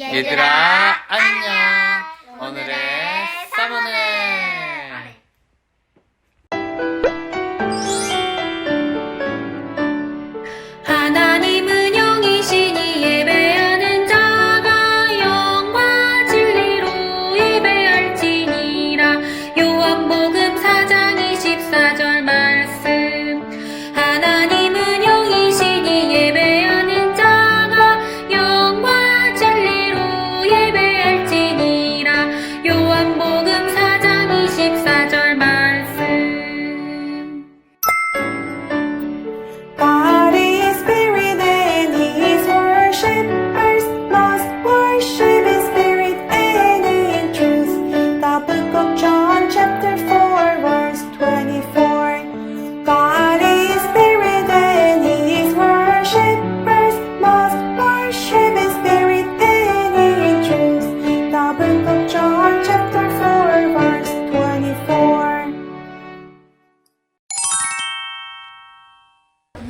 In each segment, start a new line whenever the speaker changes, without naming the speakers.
얘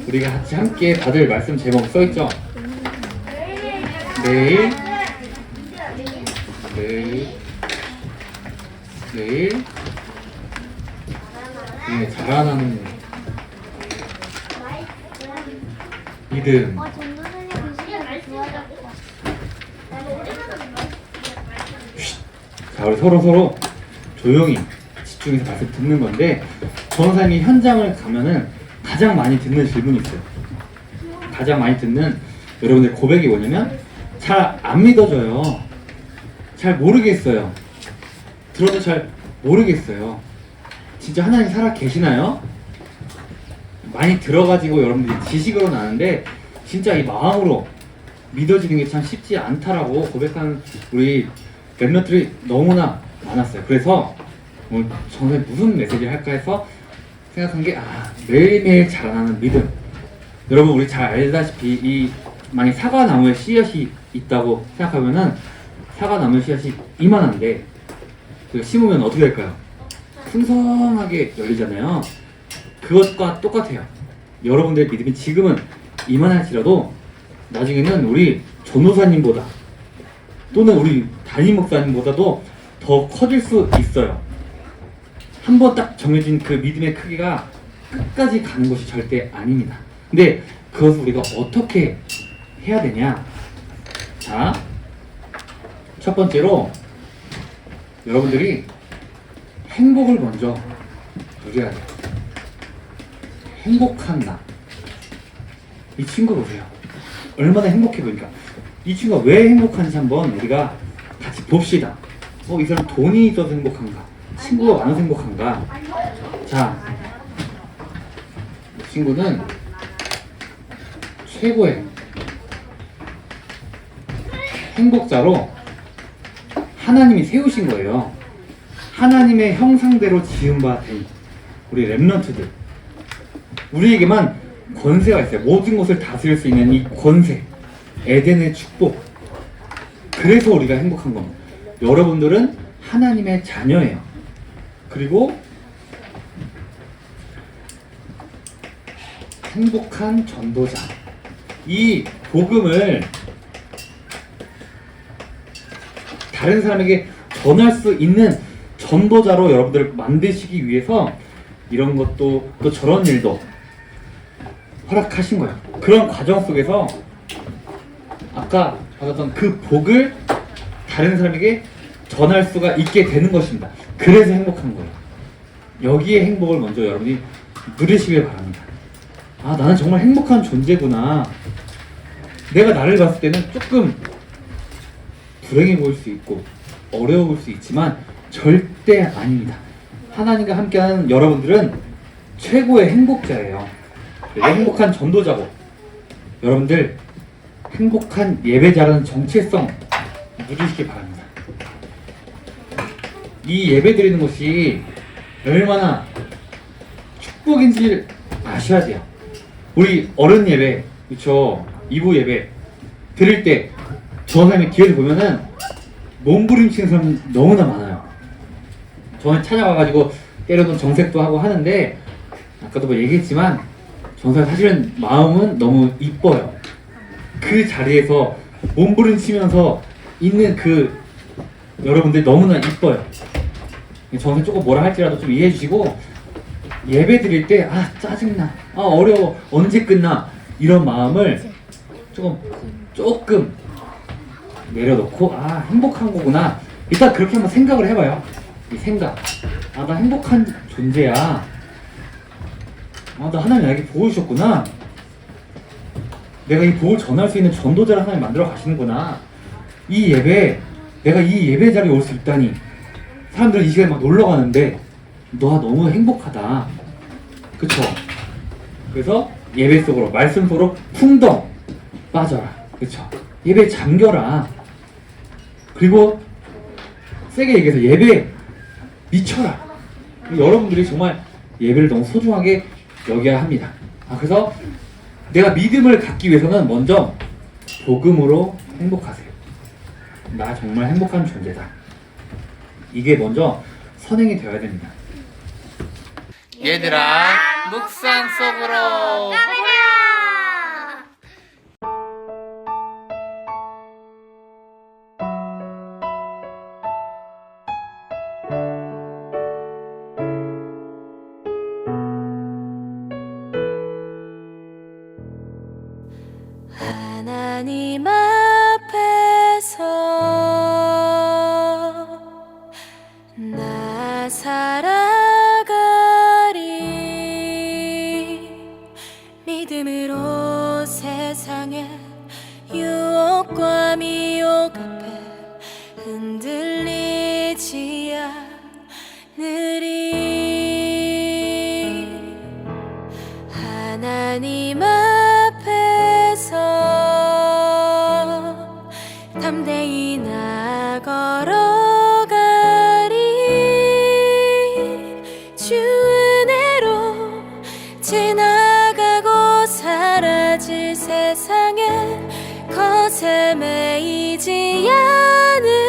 우리가 같이 함께 받을 말씀 제목 써 있죠? 내일. 내일. 내일. 네, 자라나는 믿음 자 우리 서로 서로 조용히 집중해서 말씀 듣는 건데 전사님이 현장을 가면은 가장 많이 듣는 질문이 있어요. 가장 많이 듣는 여러분들 고백이 뭐냐면 잘 안 믿어져요. 잘 모르겠어요. 들어도 잘 모르겠어요. 진짜 하나님 살아 계시나요? 많이 들어가지고 여러분들이 지식으로는 아는데 진짜 이 마음으로 믿어지는 게 참 쉽지 않다라고 고백하는 우리 랩런들이 너무나 많았어요. 그래서 오늘 전에 무슨 메시지를 할까 해서 생각한 게 아, 매일매일 자라나는 믿음. 여러분 우리 잘 알다시피 이 만약 사과나무에 씨앗이 있다고 생각하면은 사과나무 씨앗이 이만한데 그 심으면 어떻게 될까요? 풍성하게 열리잖아요. 그것과 똑같아요. 여러분들의 믿음이 지금은 이만할지라도 나중에는 우리 전도사님보다 또는 우리 담임 목사님보다도 더 커질 수 있어요. 한 번 딱 정해진 그 믿음의 크기가 끝까지 가는 것이 절대 아닙니다. 근데 그것을 우리가 어떻게 해야 되냐? 자, 첫 번째로 여러분들이 행복을 먼저 누려야 돼요. 행복한 나. 이 친구 보세요. 얼마나 행복해 보니까. 이 친구가 왜 행복한지 한번 우리가 같이 봅시다. 어, 이 사람 돈이 있어서 행복한가? 친구가 많아서 행복한가? 자, 이 친구는 최고의 행복자로 하나님이 세우신 거예요. 하나님의 형상대로 지은 바된 우리 랩런트들. 우리에게만 권세가 있어요. 모든 것을 다스릴 수 있는 이 권세. 에덴의 축복. 그래서 우리가 행복한 겁니다. 여러분들은 하나님의 자녀예요. 그리고 행복한 전도자. 이 복음을 다른 사람에게 전할 수 있는 전도자로 여러분들을 만드시기 위해서 이런 것도 또 저런 일도 허락하신 거예요. 그런 과정 속에서 아까 받았던 그 복을 다른 사람에게 전할 수가 있게 되는 것입니다. 그래서 행복한 거예요. 여기에 행복을 먼저 여러분이 누리시길 바랍니다. 아, 나는 정말 행복한 존재구나. 내가 나를 봤을 때는 조금 불행해 보일 수 있고 어려워 보일 수 있지만 절대 아닙니다. 하나님과 함께하는 여러분들은 최고의 행복자예요. 행복한 전도자고 여러분들 행복한 예배자라는 정체성 누리시기 바랍니다. 이 예배 드리는 것이 얼마나 축복인지를 아셔야 돼요. 우리 어른 예배, 그쵸? 이부 예배 드릴 때 전함의 뒤에서 보면은 몸부림치는 사람 너무나 많아요. 저는 찾아와가지고 때려놓은 정색도 하고 하는데 아까도 뭐 얘기했지만 전사 사실은 마음은 너무 이뻐요. 그 자리에서 몸부림치면서
있는 그 여러분들 너무나 이뻐요. 저는 조금 뭐라 할지라도 좀 이해해 주시고 예배 드릴 때 아 짜증나. 아 어려워. 언제 끝나? 이런 마음을 조금 조금 내려놓고 아 행복한 거구나. 일단 그렇게 한번 생각을 해봐요. 이 생각. 아 나 행복한 존재야. 아 나 하나님 나에게 복을 주셨구나. 내가 이 복을 전할 수 있는 전도자를 하나님 만들어 가시는구나. 이 예배 내가 이 예배 자리에 올 수 있다니 사람들은 이 시간에 막 놀러 가는데 너 너무 행복하다. 그쵸? 그래서 예배 속으로 말씀 속으로 풍덩 빠져라. 그쵸? 예배 잠겨라. 그리고 세게 얘기해서 예배 미쳐라. 여러분들이 정말 예배를 너무 소중하게 여겨야 합니다. 아, 그래서 내가 믿음을 갖기 위해서는 먼저 복음으로 행복하세요. 나 정말 행복한 존재다 이게 먼저 선행이 되어야 됩니다.
얘들아 묵상 속으로
나 살아가리 믿음으로 세상의 유혹과 미혹 앞에 흔들리지 않으리. 하나님 앞 지나가고 사라질 세상에 것에 매이지 않으